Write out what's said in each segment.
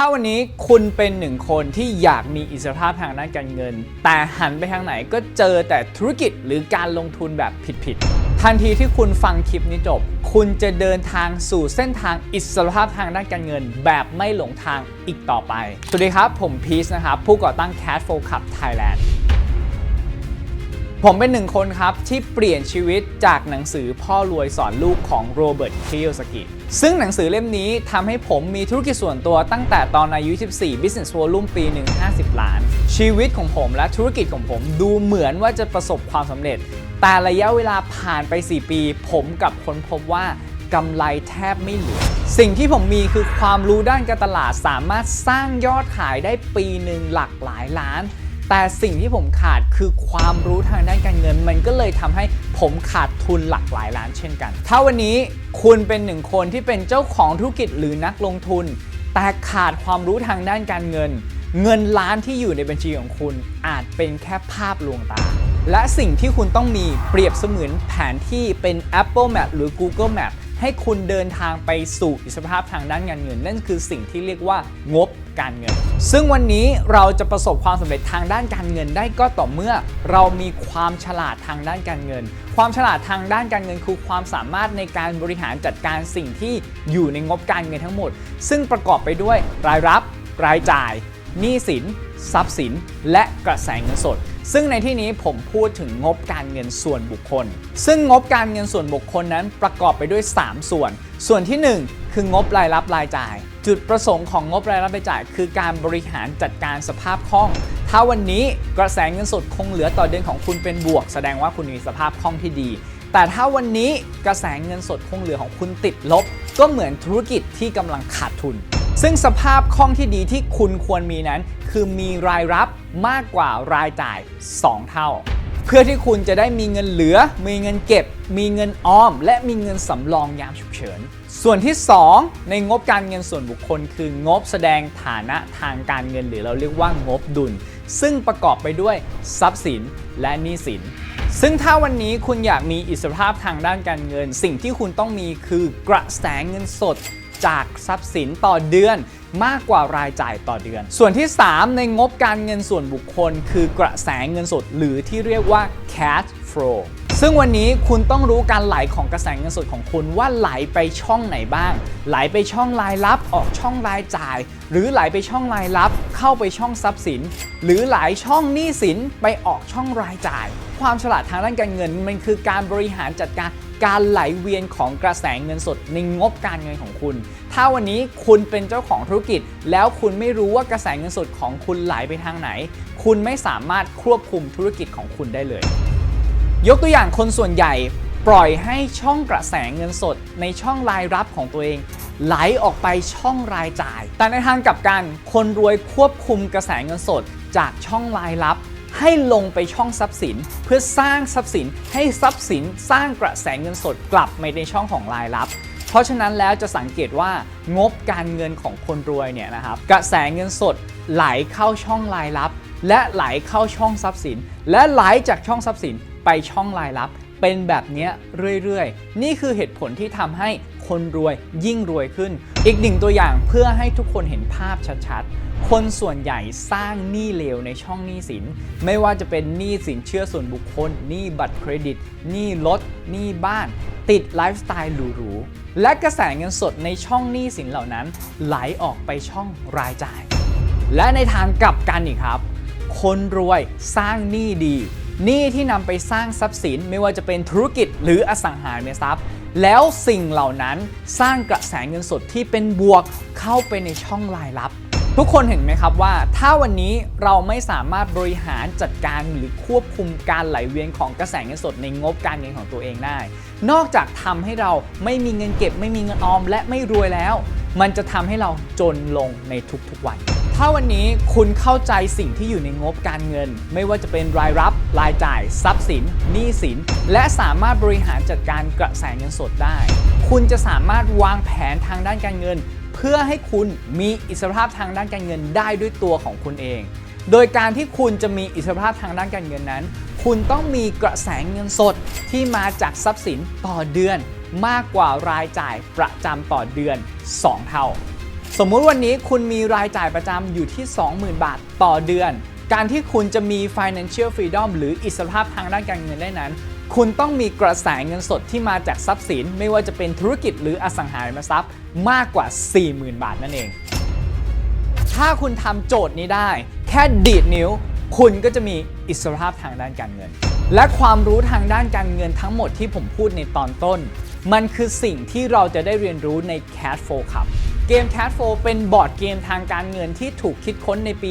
ถ้าวันนี้คุณเป็นหนึ่งคนที่อยากมีอิสรภาพทางด้านการเงิน แต่หันไปทางไหนก็เจอแต่ธุรกิจหรือการลงทุนแบบผิดๆ ทันทีที่คุณฟังคลิปนี้จบ คุณจะเดินทางสู่เส้นทางอิสรภาพทางด้านการเงิน แบบไม่หลงทางอีกต่อไป สวัสดีครับ ผมพีชนะครับ ผู้ก่อตั้ง Cash Flow Club Thailand ผมเป็นหนึ่งคนครับ ที่เปลี่ยนชีวิตจากหนังสือพ่อรวยสอนลูกของโรเบิร์ตคิโยสกิ ซึ่งหนังสือเล่มนี้ทำให้ผมมีธุรกิจส่วนตัวตั้งแต่ตอนอายุ 14 Business Volume ปีหนึ่ง50 ล้าน ชีวิตของผมและธุรกิจของผมดูเหมือนว่าจะประสบความสำเร็จ แต่ระยะเวลาผ่านไป 4 ปี ผมกับค้นพบว่ากำไรแทบไม่เหลือ สิ่งที่ผมมีคือความรู้ด้านการตลาดสามารถสร้างยอดขายได้ปีหนึ่งหลักหลายล้าน แต่สิ่งที่ผมขาดคือความรู้ทางด้านการเงิน มันก็เลยทำให้ผมขาดทุนหลักหลายล้านเช่นกัน ถ้าวันนี้คุณเป็นหนึ่งคนที่เป็นเจ้าของธุรกิจหรือนักลงทุน แต่ขาดความรู้ทางด้านการเงิน เงินล้านที่อยู่ในบัญชีของคุณอาจเป็นแค่ภาพลวงตา และสิ่งที่คุณต้องมีเปรียบเสมือนแผนที่เป็น Apple Map หรือ Google Map ให้คุณเดินทางไปสู่อิสรภาพทางด้านการเงิน นั่นคือสิ่งที่เรียกว่างบการเงิน ซึ่งวันนี้เราจะประสบความสำเร็จทางด้านการเงินได้ก็ต่อเมื่อเรามีความฉลาดทางด้านการเงิน ความฉลาดทางด้านการเงินคือความสามารถในการบริหารจัดการสิ่งที่อยู่ในงบการเงินทั้งหมด ซึ่งประกอบไปด้วยรายรับ รายจ่าย หนี้สิน ทรัพย์สิน และกระแสเงินสด ซึ่งในที่นี้ผมพูดถึงงบการเงินส่วนบุคคล ซึ่งงบการเงินส่วนบุคคลนั้นประกอบไปด้วย 3 ส่วน ส่วนที่ 1 คืองบรายรับรายจ่าย จุดประสงค์ของงบรายรับรายจ่าย คือการบริหารจัดการสภาพคล่อง ถ้าวันนี้กระแสเงินสดคงเหลือต่อเดือนของคุณเป็นบวก แสดงว่าคุณมีสภาพคล่องที่ดีแต่ถ้าวันนี้กระแสเงินสดคงเหลือของคุณติดลบ ก็เหมือนธุรกิจที่กำลังขาดทุน ซึ่งสภาพคล่องที่ดีที่คุณควรมีนั้น คือมีรายรับมากกว่ารายจ่าย 2 เท่า เพื่อที่คุณจะได้มีเงินเหลือ มีเงินเก็บ มีเงินออม และมีเงินสำรองยามฉุกเฉิน ส่วนที่ 2 ในงบการเงินส่วนบุคคล คืองบแสดงฐานะทางการเงินหรือเราเรียกว่างบดุล ซึ่งประกอบไปด้วยทรัพย์สินและหนี้สินซึ่งถ้าวันนี้คุณอยากมีอิสรภาพทางด้านการเงิน สิ่งที่คุณต้องมีคือกระแสเงินสด จากทรัพย์สินต่อเดือนมากกว่ารายจ่ายต่อเดือน ส่วนที่ 3 ในงบการเงินส่วนบุคคล คือกระแสเงินสดหรือที่เรียกว่า cash flow ซึ่งวันนี้คุณต้องรู้การไหลของกระแสเงินสดของคุณว่าไหลไปช่องไหนบ้าง ไหลไปช่องรายรับออกช่องรายจ่าย หรือไหลไปช่องรายรับ เข้าไปช่องทรัพย์สิน หรือไหลช่องหนี้สินไปออกช่องรายจ่าย ความฉลาดทางด้านการเงินมันคือการบริหารจัดการ การไหลเวียนของกระแสเงินสดในงบการเงินของคุณ ถ้าวันนี้คุณเป็นเจ้าของธุรกิจ แล้วคุณไม่รู้ว่ากระแสเงินสดของคุณไหลไปทางไหน คุณไม่สามารถควบคุมธุรกิจของคุณได้เลย ยกตัวอย่างคนส่วนใหญ่ปล่อยให้ช่องกระแสเงินสดในช่องรายรับของตัวเองไหลออกไปช่องรายจ่าย แต่ในทางกลับกัน คนรวยควบคุมกระแสเงินสดจากช่องรายรับ ให้ลงไปช่องทรัพย์สิน เพื่อสร้างทรัพย์สินให้ทรัพย์สินสร้างกระแสเงินสดกลับมาในช่องของรายรับ เพราะฉะนั้นแล้วจะสังเกตว่างบการเงินของคนรวยเนี่ยนะครับกระแสเงินสดไหลเข้าช่องรายรับ และไหลเข้าช่องทรัพย์สิน และไหลจากช่องทรัพย์สินไปช่องรายรับ เป็นแบบนี้เรื่อยๆ นี่คือเหตุผลที่ทำให้ คนรวยยิ่งรวยขึ้น อีกหนึ่งตัวอย่างเพื่อให้ทุกคนเห็นภาพชัดๆ คนส่วนใหญ่สร้างหนี้เลวในช่องหนี้สิน ไม่ว่าจะเป็นหนี้สินเชื่อส่วนบุคคลหนี้บัตรเครดิตหนี้รถหนี้บ้าน ติดไลฟ์สไตล์หรูๆและกระแสเงินสดในช่องหนี้สินเหล่านั้น ไหลออกไปช่องรายจ่าย และในทางกลับกันอีกครับ คนรวยสร้างหนี้ดีหนี้ที่นำไปสร้างทรัพย์สินไม่ว่าจะเป็นธุรกิจหรืออสังหาริมทรัพย์ แล้วสิ่งเหล่านั้นสร้างกระแสเงินสดที่เป็นบวกเข้าไปในช่องรายรับ ทุกคนเห็นไหมครับว่า ถ้าวันนี้เราไม่สามารถบริหารจัดการหรือควบคุมการไหลเวียนของกระแสเงินสดในงบการเงินของตัวเองได้ นอกจากทำให้เราไม่มีเงินเก็บ ไม่มีเงินออม และไม่รวยแล้ว มันจะทำให้เราจนลงในทุกๆวัน ถ้าวันนี้คุณเข้าใจสิ่งที่อยู่ในงบการเงิน ไม่ว่าจะเป็นรายรับ รายจ่าย ทรัพย์สินหนี้สิน และสามารถบริหารจัดการกระแสเงินสดได้ คุณจะสามารถวางแผนทางด้านการเงิน เพื่อให้คุณมีอิสรภาพทางด้านการเงินได้ด้วยตัวของคุณเอง โดยการที่คุณจะมีอิสรภาพทางด้านการเงินนั้น คุณต้องมีกระแสเงินสดที่มาจากทรัพย์สินต่อเดือน มากกว่ารายจ่ายประจำต่อเดือน 2 เท่า สมมุติวันนี้คุณมีรายจ่ายประจำอยู่ที่ 20,000 บาทต่อเดือน การที่คุณจะมี financial freedom หรืออิสรภาพทางด้านการเงินได้นั้น คุณต้องมีกระแสเงินสดที่มาจากทรัพย์สิน ไม่ว่าจะเป็นธุรกิจหรืออสังหาริมทรัพย์ มากกว่า 40,000 บาทนั่นเอง ถ้าคุณทำโจทย์นี้ได้ แค่ดีดนิ้ว คุณก็จะมีอิสรภาพทางด้านการเงิน และความรู้ทางด้านการเงินทั้งหมดที่ผมพูดในตอนต้น มันคือสิ่งที่เราจะได้เรียนรู้ใน Cat 4ครับ เกม Cat 4เป็นบอร์ดเกมทางการเงินที่ถูกคิดค้นในปี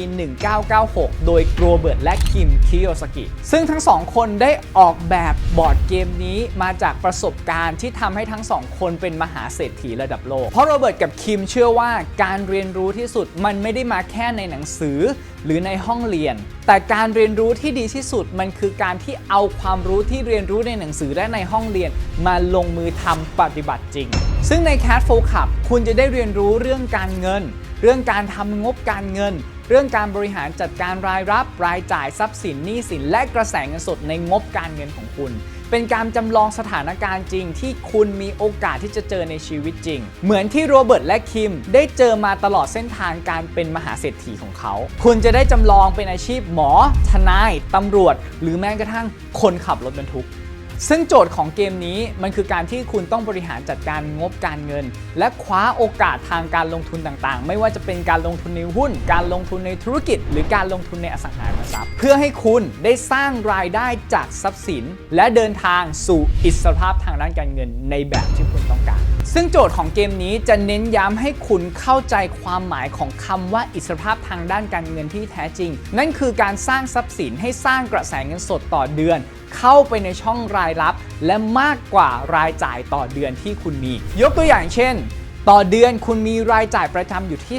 1996 โดยโรเบิร์ตและคิมคิโยสกิ ซึ่งทั้งสองคนได้ออกแบบบอร์ดเกมนี้มาจากประสบการณ์ที่ทำให้ทั้งสองคนเป็นมหาเศรษฐีระดับโลก เพราะโรเบิร์ตกับคิมเชื่อว่าการเรียนรู้ที่สุดมันไม่ได้มาแค่ในหนังสือ หรือในห้องเรียน แต่การเรียนรู้ที่ดีที่สุดมันคือการที่เอาความรู้ที่เรียนรู้ในหนังสือและในห้องเรียน มาลงมือทำปฏิบัติจริง ซึ่งใน Cat 4 Club คุณจะได้เรียนรู้เรื่องการเงิน เรื่องการทำงบการเงิน เรื่องการบริหารจัดการรายรับรายจ่ายทรัพย์สินหนี้สิน และกระแสเงินสดในงบการเงินของคุณ เป็นการจำลองสถานการณ์จริง ที่คุณมีโอกาสที่จะเจอในชีวิตจริง เหมือนที่โรเบิร์ตและคิม ได้เจอมาตลอดเส้นทางการเป็นมหาเศรษฐีของเขา คุณจะได้จำลองเป็นอาชีพหมอ ทนาย ตำรวจ หรือแม้กระทั่งคนขับรถบรรทุก ซึ่งโจทย์ของเกมนี้มันคือการที่คุณต้องบริหารจัดการงบการเงิน และคว้าโอกาสทางการลงทุนต่างๆ ไม่ว่าจะเป็นการลงทุนในหุ้น การลงทุนในธุรกิจ หรือการลงทุนในอสังหาริมทรัพย์ เพื่อให้คุณได้สร้างรายได้จากทรัพย์สิน และเดินทางสู่อิสรภาพทางด้านการเงินในแบบที่คุณต้องการ ซึ่งโจทย์ของเกมนี้จะเน้นย้ำให้คุณเข้าใจความหมายของคำว่าอิสรภาพทางด้านการเงินที่แท้จริง นั่นคือการสร้างทรัพย์สินให้สร้างกระแสเงินสดต่อเดือน เข้าไปในช่องรายรับ และมากกว่ารายจ่ายต่อเดือนที่คุณมี ยกตัวอย่างเช่น ต่อเดือนคุณมีรายจ่ายประจำอยู่ที่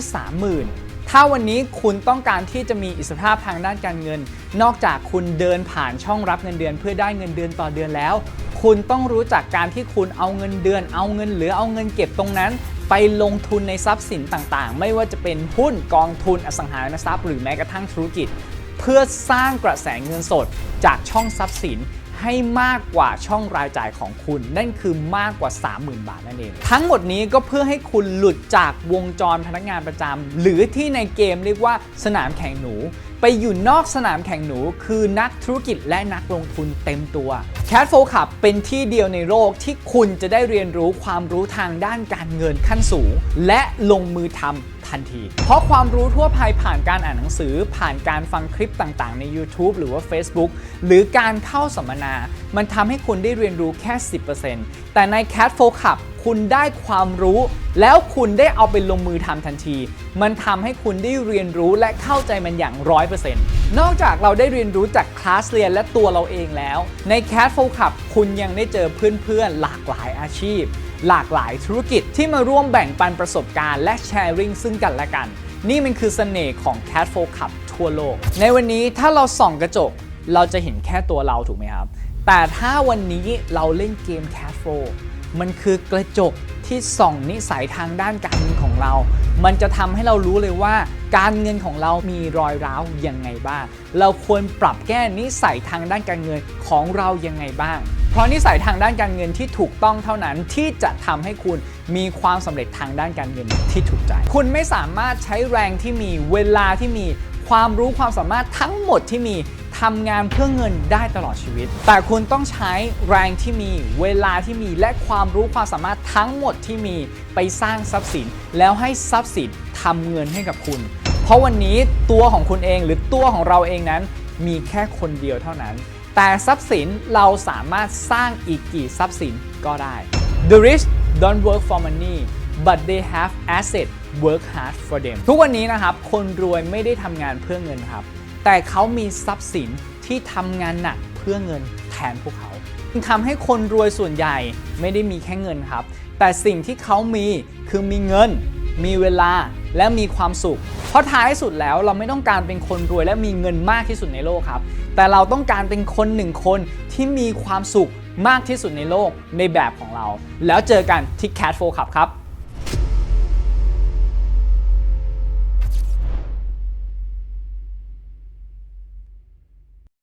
30,000ถ้าวันนี้คุณต้องการที่จะมีอิสรภาพทางด้านการเงิน นอกจากคุณเดินผ่านช่องรับเงินเดือน เพื่อได้เงินเดือนต่อเดือนแล้ว คุณต้องรู้จักการที่คุณเอาเงินเดือน เอาเงินเหลือเอาเงินเก็บตรงนั้น ไปลงทุนในทรัพย์สินต่างๆ ไม่ว่าจะเป็นหุ้นกองทุนอสังหาริมทรัพย์หรือแม้กระทั่งธุรกิจ เพื่อสร้างกระแสเงินสดจากช่องทรัพย์สินให้มากกว่าช่องรายจ่ายของคุณ นั่นคือมากกว่า 30,000 บาทนั่นเอง ทั้งหมดนี้ก็เพื่อให้คุณหลุดจากวงจรพนักงานประจำหรือที่ในเกมเรียกว่าสนามแข่งหนู ไปอยู่นอกสนามแข่งหนู คือนักธุรกิจและนักลงทุนเต็มตัว Cat 4 Club เป็นที่เดียวในโลกที่คุณจะได้เรียนรู้ความรู้ทางด้านการเงินขั้นสูง และลงมือทำทันที เพราะความรู้ทั่วไปผ่านการอ่านหนังสือ ผ่านการฟังคลิปต่างๆ ใน YouTube หรือว่า Facebook หรือการเข้าสัมมนา มันทำให้คุณได้เรียนรู้แค่ 10%แต่ใน Cat 4 Club คุณได้ความรู้ แล้วคุณได้เอาไปลงมือทำทันที มันทำให้คุณได้เรียนรู้และเข้าใจมันอย่าง 100%นอกจากเราได้เรียนรู้จากคลาสเรียนและตัวเราเองแล้ว ใน Cat 4 Club คุณยังได้เจอเพื่อนๆ หลากหลายอาชีพ หลากหลายธุรกิจที่มาร่วมแบ่งปันประสบการณ์และแชร์ริ่งซึ่งกันและกัน นี่มันคือเสน่ห์ของ Cat 4 Club ทั่วโลก ในวันนี้ถ้าเราส่องกระจก เราจะเห็นแค่ตัวเราถูกไหมครับ แต่ถ้าวันนี้เราเล่นเกม Cat 4 มันคือกระจกที่ส่องนิสัยทางด้านการเงินของเรา มันจะทำให้เรารู้เลยว่า การเงินของเรามีรอยร้าวยังไงบ้าง เราควรปรับแก้นิสัยทางด้านการเงินของเรายังไงบ้าง เพราะนิสัยทางด้านการเงินที่ถูกต้องเท่านั้นที่จะทำให้คุณมีความสำเร็จทางด้านการเงินที่ถูกใจ คุณไม่สามารถใช้แรงที่มีเวลาที่มีความรู้ความสามารถทั้งหมดที่มี ทำงานเพื่อเงินได้ตลอดชีวิต แต่คุณต้องใช้แรงที่มีเวลาที่มีและความรู้ความสามารถทั้งหมดที่มีไปสร้างทรัพย์สิน แล้วให้ทรัพย์สินทำเงินให้กับคุณ เพราะวันนี้ตัวของคุณเองหรือตัวของเราเองนั้น มีแค่คนเดียวเท่านั้น แต่ทรัพย์สินเราสามารถสร้างอีกกี่ทรัพย์สินก็ได้ The rich don't work for money but they have asset work hard for them ทุกวันนี้นะครับ คนรวยไม่ได้ทำงานเพื่อเงินครับ แต่เขามีทรัพย์สินที่ทำงานหนักเพื่อเงินแทนพวกเขาทำให้คนรวยส่วนใหญ่ไม่ได้มีแค่เงินครับ แต่สิ่งที่เขามีคือมีเงิน มีเวลาและมีความสุข เพราะท้ายสุดแล้วเราไม่ต้องการเป็นคนรวยและมีเงินมากที่สุดในโลกครับ แต่เราต้องการเป็นคนหนึ่งคนที่มีความสุขมากที่สุดในโลกในแบบของเรา แล้วเจอกันที่ Cat 4ครับครับ